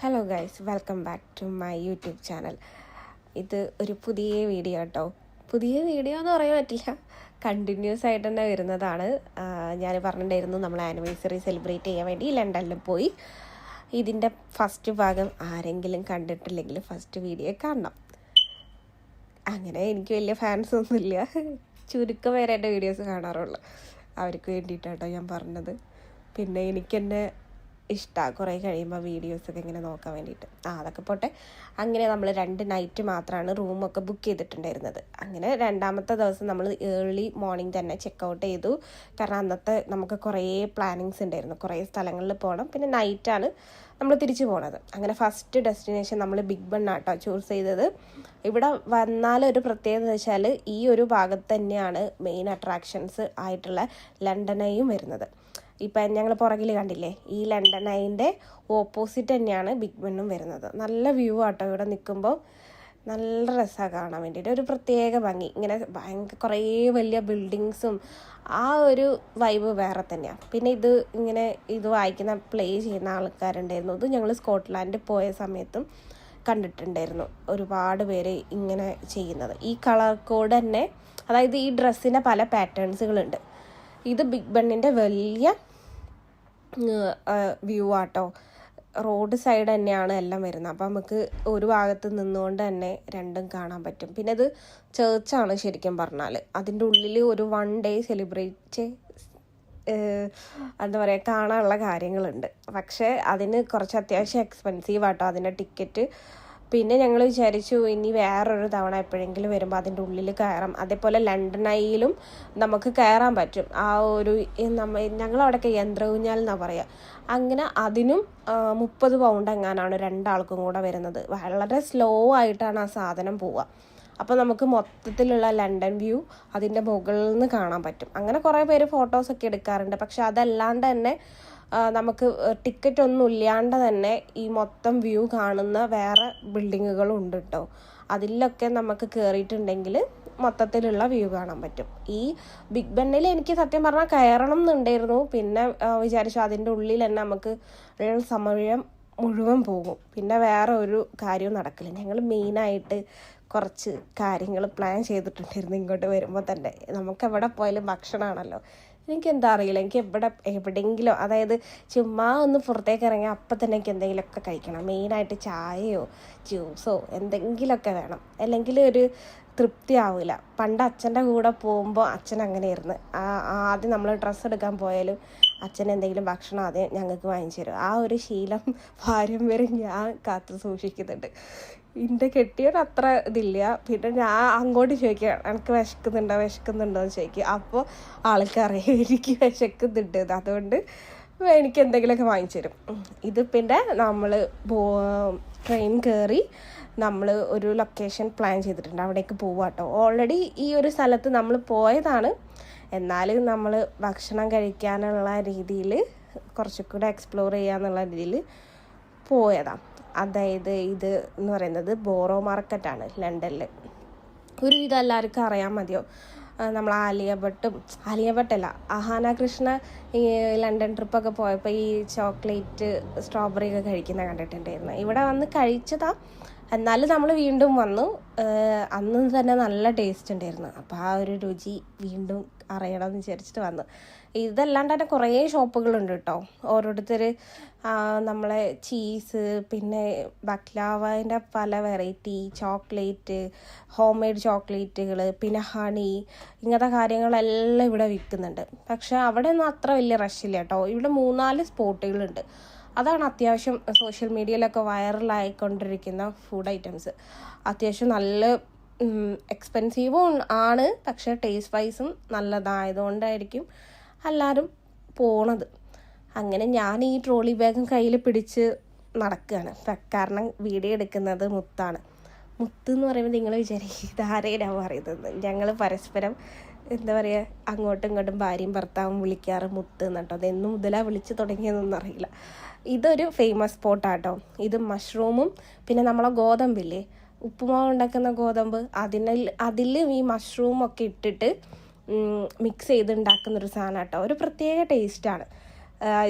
Hello guys welcome back to my YouTube channel ഇത് ഒരു പുതിയ വീഡിയോ കേട്ടോ പുതിയ വീഡിയോ എന്ന് പറയാൻ പറ്റില്ല. കണ്ടിന്യൂസ് ആയിട്ട് തന്നെ വരുന്നതാണ്. ഞാൻ പറഞ്ഞിട്ടുണ്ടായിരുന്നു നമ്മൾ ആനിവേഴ്സറി സെലിബ്രേറ്റ് ചെയ്യാൻ വേണ്ടി ലണ്ടനിൽ പോയി. ഇതിന്റെ ഫസ്റ്റ് ഭാഗം ആരെങ്കിലും കണ്ടിട്ടില്ലെങ്കിൽ ഫസ്റ്റ് വീഡിയോ കാണണം. അങ്ങനെ എനിക്ക് വലിയ ഫാൻസ് ഒന്നുമില്ല. ചുരുക്കം പേരെ എന്റെ വീഡിയോസ് കാണാറുള്ളൂ. അവർക്ക് വേണ്ടിയിട്ടാട്ടോ ഞാൻ പറഞ്ഞത്. പിന്നെ എനിക്ക് തന്നെ ഇഷ്ടമാണ് കുറേ കഴിയുമ്പോൾ വീഡിയോസൊക്കെ ഇങ്ങനെ നോക്കാൻ വേണ്ടിയിട്ട്. ആ അതൊക്കെ പോട്ടെ. അങ്ങനെ നമ്മൾ രണ്ട് നൈറ്റ് മാത്രമാണ് റൂമൊക്കെ ബുക്ക് ചെയ്തിട്ടുണ്ടായിരുന്നത്. അങ്ങനെ രണ്ടാമത്തെ ദിവസം നമ്മൾ ഏർലി മോർണിംഗ് തന്നെ ചെക്ക് ഔട്ട് ചെയ്തു. കാരണം അന്നത്തെ നമുക്ക് കുറേ പ്ലാനിങ്സ് ഉണ്ടായിരുന്നു. കുറേ സ്ഥലങ്ങളിൽ പോകണം പിന്നെ നൈറ്റാണ് നമ്മൾ തിരിച്ചു പോണത്. അങ്ങനെ ഫസ്റ്റ് ഡെസ്റ്റിനേഷൻ നമ്മൾ ബിഗ് ബൺ ആട്ടോ ചൂസ് ചെയ്തത്. ഇവിടെ വന്നാൽ ഒരു പ്രത്യേകത എന്ന് വെച്ചാൽ ഈ ഒരു ഭാഗത്ത് തന്നെയാണ് മെയിൻ അട്രാക്ഷൻസ് ആയിട്ടുള്ള ലണ്ടനെയും വരുന്നത്. ഇപ്പം ഞങ്ങൾ പുറകിൽ കണ്ടില്ലേ? ഈ ലണ്ടൻ ഐന്റെ ഓപ്പോസിറ്റ് തന്നെയാണ് ബിഗ് ബണ്ണും വരുന്നത്. നല്ല വ്യൂ ആട്ടോ ഇവിടെ നിൽക്കുമ്പോൾ നല്ല രസമാണ് കാണാൻ വേണ്ടിയിട്ട്. ഒരു പ്രത്യേക ഭംഗി. ഇങ്ങനെ ഭയങ്കര കുറേ വലിയ ബിൽഡിങ്സും ആ ഒരു വൈബ് വേറെ തന്നെയാണ് പിന്നെ ഇത് ഇങ്ങനെ ഇത് വായിക്കുന്ന പ്ലേ ചെയ്യുന്ന ആൾക്കാരുണ്ടായിരുന്നു. ഇത് ഞങ്ങൾ സ്കോട്ട്ലാൻഡിൽ പോയ സമയത്തും കണ്ടിട്ടുണ്ടായിരുന്നു. ഒരുപാട് പേര് ഇങ്ങനെ ചെയ്യുന്നത്. ഈ കളർ കോഡ് തന്നെ അതായത് ഈ ഡ്രസ്സിന്റെ പല പാറ്റേൺസുകളുണ്ട് ഇത് ബിഗ് ബണ്ണിന്റെ വലിയ വ്യൂ ആട്ടോ. റോഡ് സൈഡ് തന്നെയാണ് എല്ലാം വരുന്നത്. അപ്പം നമുക്ക് ഒരു ഭാഗത്ത് നിന്നുകൊണ്ട് തന്നെ രണ്ടും കാണാൻ പറ്റും. പിന്നെ അത് ചേർച്ചാണ് ശരിക്കും പറഞ്ഞാൽ അതിന്റെ ഉള്ളിൽ ഒരു വൺ ഡേ സെലിബ്രേറ്റ് എന്താ പറയുക കാണാനുള്ള കാര്യങ്ങളുണ്ട്. പക്ഷേ അതിന് കുറച്ച് അത്യാവശ്യം എക്സ്പെൻസീവ് ആട്ടോ. അതിന്റെ ടിക്കറ്റ് പിന്നെ ഞങ്ങൾ വിചാരിച്ചു ഇനി വേറൊരു തവണ എപ്പോഴെങ്കിലും വരുമ്പോൾ അതിന്റെ ഉള്ളിൽ കയറാം. അതേപോലെ ലണ്ടൻ ഐയിലും നമുക്ക് കയറാൻ പറ്റും. ആ ഒരു നമ്മ ഞങ്ങളവിടെയൊക്കെ യന്ത്രഊഞ്ഞാൽ എന്നാണ് പറയുക അങ്ങനെ അതിനും മുപ്പത് പൗണ്ട് എങ്ങാനാണ് രണ്ടാൾക്കും കൂടെ വരുന്നത്. വളരെ സ്ലോ ആയിട്ടാണ് ആ സാധനം പോവുക അപ്പോൾ നമുക്ക് മൊത്തത്തിലുള്ള ലണ്ടൻ വ്യൂ അതിന്റെ മുകളിൽ നിന്ന് കാണാൻ പറ്റും. അങ്ങനെ കുറേ പേര് ഫോട്ടോസൊക്കെ എടുക്കാറുണ്ട്. പക്ഷെ അതല്ലാണ്ട് തന്നെ നമുക്ക് ടിക്കറ്റ് ഒന്നും ഇല്ലാണ്ട് തന്നെ ഈ മൊത്തം വ്യൂ കാണുന്ന വേറെ ബിൽഡിങ്ങുകളും ഉണ്ട് കേട്ടോ അതിലൊക്കെ നമുക്ക് കയറിയിട്ടുണ്ടെങ്കിൽ മൊത്തത്തിലുള്ള വ്യൂ കാണാൻ പറ്റും. ഈ ബിഗ് ബണ്ണിൽ എനിക്ക് സത്യം പറഞ്ഞാൽ കയറണം എന്നുണ്ടായിരുന്നു. പിന്നെ വിചാരിച്ചു അതിന്റെ ഉള്ളിൽ തന്നെ നമുക്ക് സമയം മുഴുവൻ പോകും. പിന്നെ വേറെ ഒരു കാര്യവും നടക്കില്ല. ഞങ്ങൾ മെയിനായിട്ട് കുറച്ച് കാര്യങ്ങൾ പ്ലാൻ ചെയ്തിട്ടുണ്ടായിരുന്നു ഇങ്ങോട്ട് വരുമ്പോൾ തന്നെ. നമുക്ക് എവിടെ പോയാലും ഭക്ഷണമാണല്ലോ. എനിക്ക് എന്താ അറിയില്ല. എനിക്ക് എവിടെ എവിടെയെങ്കിലും അതായത് ചുമ്മാ ഒന്ന് പുറത്തേക്ക് ഇറങ്ങി അപ്പം തന്നെ എനിക്ക് എന്തെങ്കിലുമൊക്കെ കഴിക്കണം. മെയിനായിട്ട് ചായയോ ജ്യൂസോ എന്തെങ്കിലുമൊക്കെ വേണം. അല്ലെങ്കിൽ ഒരു തൃപ്തി ആവില്ല പണ്ട് അച്ഛന്റെ കൂടെ പോകുമ്പോൾ അച്ഛൻ അങ്ങനെയായിരുന്നു. ആദ്യം നമ്മൾ ഡ്രസ്സ് എടുക്കാൻ പോയാലും അച്ഛൻ എന്തെങ്കിലും ഭക്ഷണം ആദ്യം ഞങ്ങൾക്ക് വാങ്ങിച്ചു തരും. ആ ഒരു ശീലം പാരമ്പര്യം ഞാൻ കാത്തു സൂക്ഷിക്കുന്നുണ്ട്. എന്റെ കെട്ടിയോട് അത്ര ഇതില്ല. പിന്നെ ഞാൻ അങ്ങോട്ട് ചോദിക്കുക എനിക്ക് വിശക്കുന്നുണ്ടോ? വിശക്കുന്നുണ്ടോ? എന്ന് ചോദിക്കുക അപ്പോൾ ആൾക്കറിയാം എനിക്ക് വിശക്കുന്നുണ്ട്. അതുകൊണ്ട് എനിക്ക് എന്തെങ്കിലുമൊക്കെ വാങ്ങിച്ചു തരും. ഇത് പിന്നെ നമ്മൾ ട്രെയിൻ കയറി നമ്മൾ ഒരു ലൊക്കേഷൻ പ്ലാൻ ചെയ്തിട്ടുണ്ട്. അവിടേക്ക് പോവുക കേട്ടോ ഓൾറെഡി ഈ ഒരു സ്ഥലത്ത് നമ്മൾ പോയതാണ്. എന്നാലും നമ്മൾ ഭക്ഷണം കഴിക്കാനുള്ള രീതിയിൽ കുറച്ചുകൂടെ എക്സ്പ്ലോർ ചെയ്യാന്നുള്ള രീതിയിൽ പോയതാണ് അതായത് ഇത് എന്ന് പറയുന്നത് ബോറോ മാർക്കറ്റാണ് ലണ്ടനിൽ ഒരു ഒരുവിധം എല്ലാവർക്കും അറിയാൻ മതിയോ? നമ്മൾ ആലിയ ഭട്ടും ആലിയ ഭട്ടല്ല അഹാന കൃഷ്ണ ഈ ലണ്ടൻ ട്രിപ്പൊക്കെ പോയപ്പോൾ ഈ ചോക്ലേറ്റ് സ്ട്രോബെറി ഒക്കെ കഴിക്കുന്ന കണ്ടിട്ടുണ്ടായിരുന്നു. ഇവിടെ വന്ന് കഴിച്ചതാ. എന്നാലും നമ്മൾ വീണ്ടും വന്നു. അന്ന് തന്നെ നല്ല ടേസ്റ്റ് ഉണ്ടായിരുന്നു. അപ്പോൾ ആ ഒരു രുചി വീണ്ടും അറിയണമെന്ന് വിചാരിച്ചിട്ട് വന്നു. ഇതല്ലാണ്ട് തന്നെ കുറേ ഷോപ്പുകളുണ്ട് കേട്ടോ. ഓരോരുത്തർ നമ്മളെ ചീസ് പിന്നെ ബക്ലാവന്റെ പല വെറൈറ്റി ചോക്ലേറ്റ് ഹോം മെയ്ഡ് ചോക്ലേറ്റുകൾ പിന്നെ ഹണി ഇങ്ങനത്തെ കാര്യങ്ങളെല്ലാം ഇവിടെ വിൽക്കുന്നുണ്ട്. പക്ഷേ അവിടെ ഒന്നും അത്ര വലിയ റഷില്ല കേട്ടോ. ഇവിടെ മൂന്നാൽ സ്പോട്ടുകളുണ്ട്. അതാണ് അത്യാവശ്യം സോഷ്യൽ മീഡിയയിലൊക്കെ വൈറലായിക്കൊണ്ടിരിക്കുന്ന ഫുഡ് ഐറ്റംസ് അത്യാവശ്യം നല്ല എക്സ്പെൻസീവും ആണ്. പക്ഷേ ടേസ്റ്റ് വൈസും നല്ലതായതുകൊണ്ടായിരിക്കും എല്ലാവരും പോണത്. അങ്ങനെ ഞാൻ ഈ ട്രോളി ബാഗും കയ്യിൽ പിടിച്ച് നടക്കുകയാണ് കാരണം വീഡിയോ എടുക്കുന്നത് മുത്താണ്. മുത്ത് എന്ന് പറയുമ്പോൾ നിങ്ങൾ വിചാരിക്കും ഇതാരേനാണ് പറയുന്നത്? ഞങ്ങൾ പരസ്പരം എന്താ പറയുക അങ്ങോട്ടും ഇങ്ങോട്ടും ഭാര്യയും ഭർത്താവും വിളിക്കാറ് മുത്ത് എന്നിട്ടോ അത് എന്നും മുതലാണ് വിളിച്ച് തുടങ്ങിയതെന്നൊന്നും അറിയില്ല. ഇതൊരു ഫേമസ് സ്പോട്ടാട്ടോ ഇത് മഷ്റൂമും പിന്നെ നമ്മളെ ഗോതമ്പില്ലേ? ഉപ്പുമാവ് ഉണ്ടാക്കുന്ന ഗോതമ്പ് അതിനിൽ അതിൽ ഈ മഷ്റൂം ഒക്കെ ഇട്ടിട്ട് മിക്സ് ചെയ്ത് ഉണ്ടാക്കുന്ന ഒരു സാധനം കേട്ടോ ഒരു പ്രത്യേക ടേസ്റ്റാണ്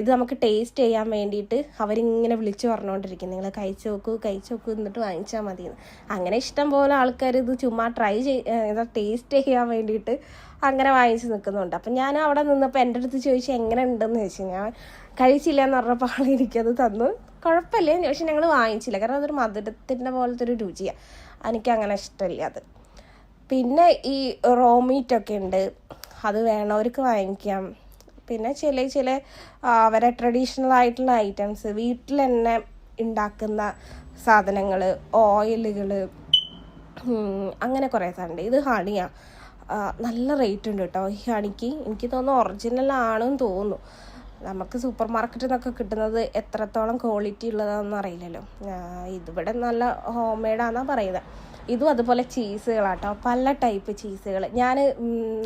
ഇത് നമുക്ക് ടേസ്റ്റ് ചെയ്യാൻ വേണ്ടിയിട്ട് അവരിങ്ങനെ വിളിച്ചു പറഞ്ഞുകൊണ്ടിരിക്കും നിങ്ങൾ കഴിച്ചു നോക്കൂ കഴിച്ചു നോക്കൂ എന്നിട്ട് വാങ്ങിച്ചാൽ മതി അങ്ങനെ ഇഷ്ടം പോലെ ആൾക്കാർ ഇത് ചുമ്മാ ട്രൈ ചെയ്ത് ടേസ്റ്റ് ചെയ്യാൻ വേണ്ടിയിട്ട് അങ്ങനെ വാങ്ങിച്ച് നിൽക്കുന്നുണ്ട്. അപ്പം ഞാൻ അവിടെ നിന്നപ്പോൾ എന്റെ അടുത്ത് ചോദിച്ചു എങ്ങനെ ഉണ്ടെന്ന് ചോദിച്ചു? ഞാൻ കഴിച്ചില്ല എന്ന് പറഞ്ഞപ്പോൾ ആൾ എനിക്കത് തന്നു. കുഴപ്പമില്ല. പക്ഷെ ഞങ്ങൾ വാങ്ങിച്ചില്ല. കാരണം അതൊരു മധുരത്തിന്റെ പോലത്തെ ഒരു രുചിയാണ് എനിക്ക് അങ്ങനെ ഇഷ്ടമില്ല അത്. പിന്നെ ഈ റോ മീറ്റൊക്കെ ഉണ്ട്. അത് വേണവർക്ക് വാങ്ങിക്കാം. പിന്നെ ചില ചില അവരെ ട്രഡീഷണൽ ആയിട്ടുള്ള ഐറ്റംസ്. വീട്ടിൽ തന്നെ ഉണ്ടാക്കുന്ന സാധനങ്ങൾ ഓയിലുകൾ അങ്ങനെ കുറേ സാധനമുണ്ട് ഇത് ഹണിയാണ് നല്ല റേറ്റ് ഉണ്ട് കേട്ടോ ഈ ഹണിക്ക്. എനിക്ക് തോന്നുന്നു ഒറിജിനൽ ആണെന്ന് തോന്നുന്നു. നമുക്ക് സൂപ്പർ മാർക്കറ്റിൽ നിന്നൊക്കെ കിട്ടുന്നത് എത്രത്തോളം ക്വാളിറ്റി ഉള്ളതാണെന്ന് അറിയില്ലല്ലോ. ഇതിവിടെ നല്ല ഹോം മെയ്ഡാണെന്നാണ് പറയുന്നത് ഇതും അതുപോലെ ചീസുകളാട്ടോ പല ടൈപ്പ് ചീസുകൾ ഞാൻ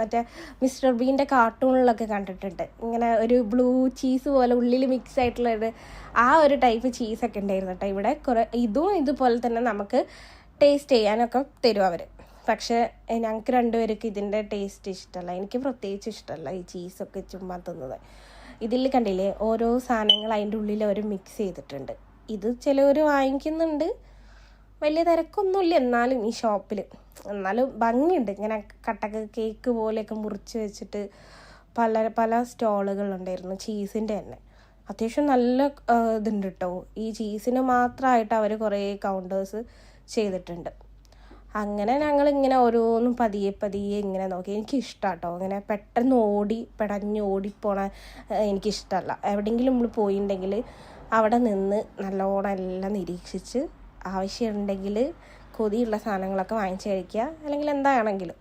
മറ്റേ മിസ്റ്റർ ബീന്റെ കാർട്ടൂണിലൊക്കെ കണ്ടിട്ടുണ്ട്. ഇങ്ങനെ ഒരു ബ്ലൂ ചീസ് പോലെ ഉള്ളിൽ മിക്സ് ആയിട്ടുള്ള ഒരു ആ ഒരു ടൈപ്പ് ചീസൊക്കെ ഉണ്ടായിരുന്നു കേട്ടോ ഇവിടെ കുറേ ഇതും ഇതുപോലെ തന്നെ നമുക്ക് ടേസ്റ്റ് ചെയ്യാനൊക്കെ തരും അവർ പക്ഷേ ഞങ്ങൾക്ക് രണ്ടുപേർക്ക് ഇതിന്റെ ടേസ്റ്റ് ഇഷ്ടമല്ല എനിക്ക് പ്രത്യേകിച്ച് ഇഷ്ടമല്ല ഈ ചീസൊക്കെ ചുമ്മാ തിന്നത്. ഇതിൽ കണ്ടില്ലേ ഓരോ സാധനങ്ങൾ അതിന്റെ ഉള്ളിൽ അവർ മിക്സ് ചെയ്തിട്ടുണ്ട്. ഇത് ചിലവർ വാങ്ങിക്കുന്നുണ്ട്. വലിയ തിരക്കൊന്നുമില്ല എന്നാലും ഈ ഷോപ്പിൽ എന്നാലും ഭംഗിയുണ്ട്. ഇങ്ങനെ കട്ടക്ക് കേക്ക് പോലെയൊക്കെ മുറിച്ച് വെച്ചിട്ട് പല പല സ്റ്റോളുകളുണ്ടായിരുന്നു ചീസിന്റെ തന്നെ. അത്യാവശ്യം നല്ല ഇതുണ്ട് കേട്ടോ ഈ ചീസിന് മാത്രമായിട്ട് അവർ കുറേ കൗണ്ടേഴ്സ് ചെയ്തിട്ടുണ്ട്. അങ്ങനെ ഞങ്ങൾ ഇങ്ങനെ ഓരോന്നും പതിയെ പതിയെ ഇങ്ങനെ നോക്കി. എനിക്കിഷ്ടം കേട്ടോ ഇങ്ങനെ പെട്ടെന്ന് ഓടി പെടഞ്ഞ് ഓടിപ്പോണ എനിക്കിഷ്ടമല്ല എവിടെയെങ്കിലും നമ്മൾ പോയിട്ടുണ്ടെങ്കിൽ അവിടെ നിന്ന് നല്ലോണം എല്ലാം നിരീക്ഷിച്ച് ആവശ്യമുണ്ടെങ്കിൽ കൊതിയുള്ള സാധനങ്ങളൊക്കെ വാങ്ങിച്ച് കഴിക്കുക അല്ലെങ്കിൽ എന്താണെങ്കിലും.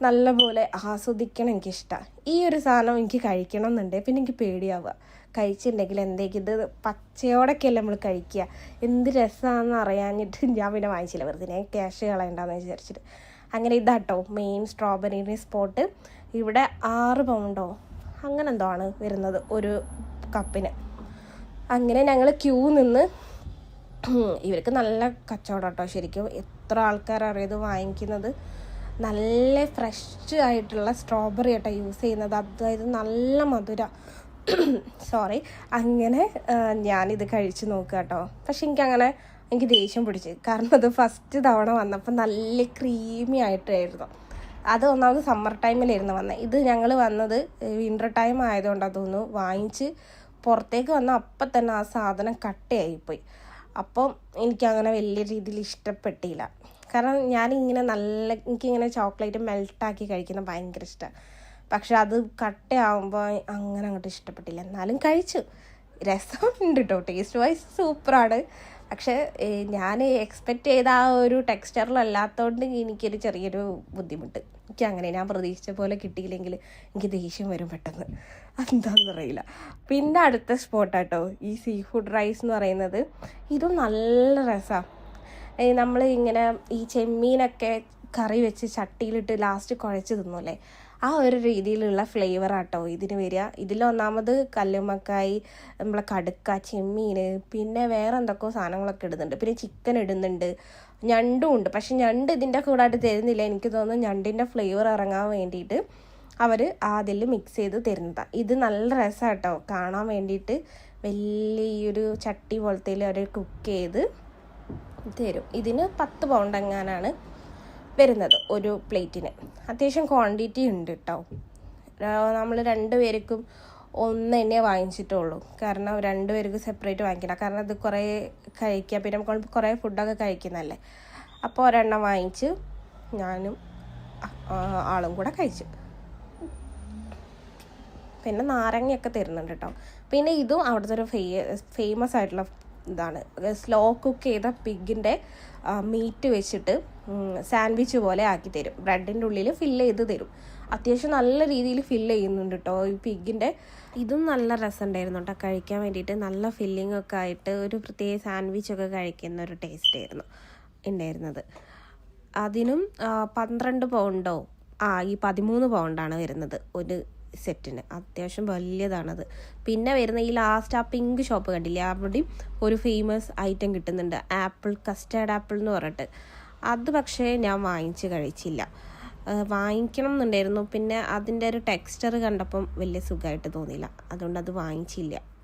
നല്ലപോലെ ആസ്വദിക്കണം എനിക്കിഷ്ടമാണ് ഈ ഒരു സാധനം എനിക്ക് കഴിക്കണം എന്നുണ്ട് പിന്നെ എനിക്ക് പേടിയാവുക. കഴിച്ചിട്ടുണ്ടെങ്കിൽ എന്തേക്കും ഇത് പച്ചയോടൊക്കെയല്ലേ നമ്മൾ കഴിക്കുക. എന്ത് രസമാണെന്ന് അറിയാഞ്ഞിട്ട് ഞാൻ പിന്നെ വാങ്ങിച്ചില്ല. വെറുതെ ക്യാഷ് കളയണ്ടെന്ന് വിചാരിച്ചിട്ട്. അങ്ങനെ ഇതാട്ടോ. മെയിൻ സ്ട്രോബെറി സ്പോട്ട് ഇവിടെ ആറ് പൗണ്ടോ? അങ്ങനെ എന്തോ ആണ് വരുന്നത് ഒരു കപ്പിന്. അങ്ങനെ ഞങ്ങൾ ക്യൂ നിന്ന് ഇവർക്ക് നല്ല കച്ചവടം കേട്ടോ ശരിക്കും. എത്ര ആൾക്കാരറിയത് വാങ്ങിക്കുന്നത്? നല്ല ഫ്രഷ് ആയിട്ടുള്ള സ്ട്രോബെറി ആട്ടോ യൂസ് ചെയ്യുന്നത്. അതായത് നല്ല മധുര. സോറി അങ്ങനെ ഞാനിത് കഴിച്ച് നോക്കുക കേട്ടോ പക്ഷെ എനിക്കങ്ങനെ എനിക്ക് ദേഷ്യം പിടിച്ച്. കാരണം അത് ഫസ്റ്റ് തവണ വന്നപ്പോൾ നല്ല ക്രീമി ആയിട്ടായിരുന്നു. അത് ഒന്നാമത് സമ്മർ ടൈമിലായിരുന്നു വന്നത് ഇത് ഞങ്ങൾ വന്നത് വിന്റർ ടൈം ആയതുകൊണ്ട് അതൊന്ന് വാങ്ങിച്ച് പുറത്തേക്ക് വന്ന അപ്പം തന്നെ ആ സാധനം കട്ടയായിപ്പോയി. അപ്പം എനിക്കങ്ങനെ വലിയ രീതിയിൽ ഇഷ്ടപ്പെട്ടില്ല. കാരണം ഞാനിങ്ങനെ നല്ല എനിക്കിങ്ങനെ ചോക്ലേറ്റ് മെൽട്ടാക്കി കഴിക്കുന്ന ഭയങ്കര ഇഷ്ടമാണ് പക്ഷെ അത് കട്ടയാവുമ്പോൾ അങ്ങനെ അങ്ങോട്ട് ഇഷ്ടപ്പെട്ടില്ല. എന്നാലും കഴിച്ചു. രസമുണ്ട് കേട്ടോ ടേസ്റ്റ് വൈസ് സൂപ്പറാണ്. പക്ഷേ ഞാൻ എക്സ്പെക്റ്റ് ചെയ്ത ആ ഒരു ടെക്സ്ചറിലല്ലാത്തതുകൊണ്ട് എനിക്കൊരു ചെറിയൊരു ബുദ്ധിമുട്ട്. എനിക്ക് അങ്ങനെ ഞാൻ പ്രതീക്ഷിച്ച പോലെ കിട്ടിയില്ലെങ്കിൽ എനിക്ക് ദേഷ്യം വരും പെട്ടെന്ന്. എന്താണെന്നറിയില്ല പിന്നെ അടുത്ത സ്പോട്ടാട്ടോ ഈ സീ ഫുഡ് റൈസ് എന്ന് പറയുന്നത്. ഇതും നല്ല രസമാണ് നമ്മൾ ഇങ്ങനെ ഈ ചെമ്മീനൊക്കെ കറി വെച്ച് ചട്ടിയിലിട്ട് ലാസ്റ്റ് കുഴച്ച് തിന്നൂലേ ആ ഒരു രീതിയിലുള്ള ഫ്ലേവർ ആട്ടോ ഇതിന് വരിക. ഇതിലൊന്നാമത് കല്ലുമ്മക്കായി നമ്മളെ കടുക്ക ചെമ്മീൻ പിന്നെ വേറെ എന്തൊക്കെയോ സാധനങ്ങളൊക്കെ ഇടുന്നുണ്ട്. പിന്നെ ചിക്കൻ ഇടുന്നുണ്ട്. ഞണ്ടും ഉണ്ട്. പക്ഷെ ഞണ്ട് ഇതിന്റെ കൂടായിട്ട് തരുന്നില്ല. എനിക്ക് തോന്നുന്നു ഞണ്ടിന്റെ ഫ്ലേവർ ഇറങ്ങാൻ വേണ്ടിയിട്ട് അവർ അതിൽ മിക്സ് ചെയ്ത് തരുന്നതാണ് ഇത് നല്ല രസമാട്ടോ കാണാൻ വേണ്ടിയിട്ട് വലിയൊരു ചട്ടി പോലത്തെ അവർ കുക്ക് ചെയ്ത് തരും. ഇതിന് പത്ത് പൗണ്ട് എങ്ങാനാണ് വരുന്നത് ഒരു പ്ലേറ്റിന്. അത്യാവശ്യം ക്വാണ്ടിറ്റി ഉണ്ട് കേട്ടോ നമ്മൾ രണ്ട് പേർക്കും ഒന്ന് തന്നെ വാങ്ങിച്ചിട്ടുള്ളൂ. കാരണം രണ്ട് പേർക്ക് സെപ്പറേറ്റ് വാങ്ങിക്കില്ല. കാരണം ഇത് കുറേ കഴിക്കുക പിന്നെ നമ്മൾ കുറേ ഫുഡൊക്കെ കഴിക്കുന്നതല്ലേ. അപ്പോൾ ഒരെണ്ണം വാങ്ങിച്ച് ഞാനും ആളും കൂടെ കഴിച്ചു. പിന്നെ നാരങ്ങയൊക്കെ തരുന്നുണ്ട് കേട്ടോ പിന്നെ ഇതും അവിടുത്തെ ഒരു ഫേ ഫേമസ് ആയിട്ടുള്ള ഇതാണ്. സ്ലോ കുക്ക് ചെയ്ത പിഗിന്റെ മീറ്റ് വെച്ചിട്ട് സാൻഡ്വിച്ച് പോലെ ആക്കി തരും. ബ്രെഡിന്റെ ഉള്ളിൽ ഫില്ല് ചെയ്ത് തരും. അത്യാവശ്യം നല്ല രീതിയിൽ ഫില്ല് ചെയ്യുന്നുണ്ട് കേട്ടോ ഈ പിഗിന്റെ ഇതും നല്ല രസമുണ്ടായിരുന്നു കേട്ടോ കഴിക്കാൻ വേണ്ടിയിട്ട് നല്ല ഫില്ലിംഗ് ഒക്കെ ആയിട്ട് ഒരു പ്രത്യേക സാൻഡ്വിച്ച് ഒക്കെ കഴിക്കുന്ന ഒരു ടേസ്റ്റ് ആയിരുന്നു ഉണ്ടായിരുന്നത് അതിനും പന്ത്രണ്ട് പൗണ്ടോ ആ ഈ പതിമൂന്ന് പൗണ്ടാണ് വരുന്നത്. ഒരു സെറ്റിന്. അത്യാവശ്യം വലിയതാണത്. പിന്നെ വരുന്ന ഈ ലാസ്റ്റ് ആ പിങ്ക് ഷോപ്പ് കണ്ടില്ലേ? അവിടെയും ഒരു ഫേമസ് ഐറ്റം കിട്ടുന്നുണ്ട്. ആപ്പിൾ കസ്റ്റേർഡ് ആപ്പിൾ എന്ന് പറഞ്ഞിട്ട്. അത് പക്ഷേ ഞാൻ വാങ്ങിച്ച് കഴിച്ചില്ല. വാങ്ങിക്കണം എന്നുണ്ടായിരുന്നു. പിന്നെ അതിന്റെ ഒരു ടെക്സ്ചർ കണ്ടപ്പം വലിയ സുഖമായിട്ട് തോന്നിയില്ല. അതുകൊണ്ട് അത് വാങ്ങിച്ചില്ല.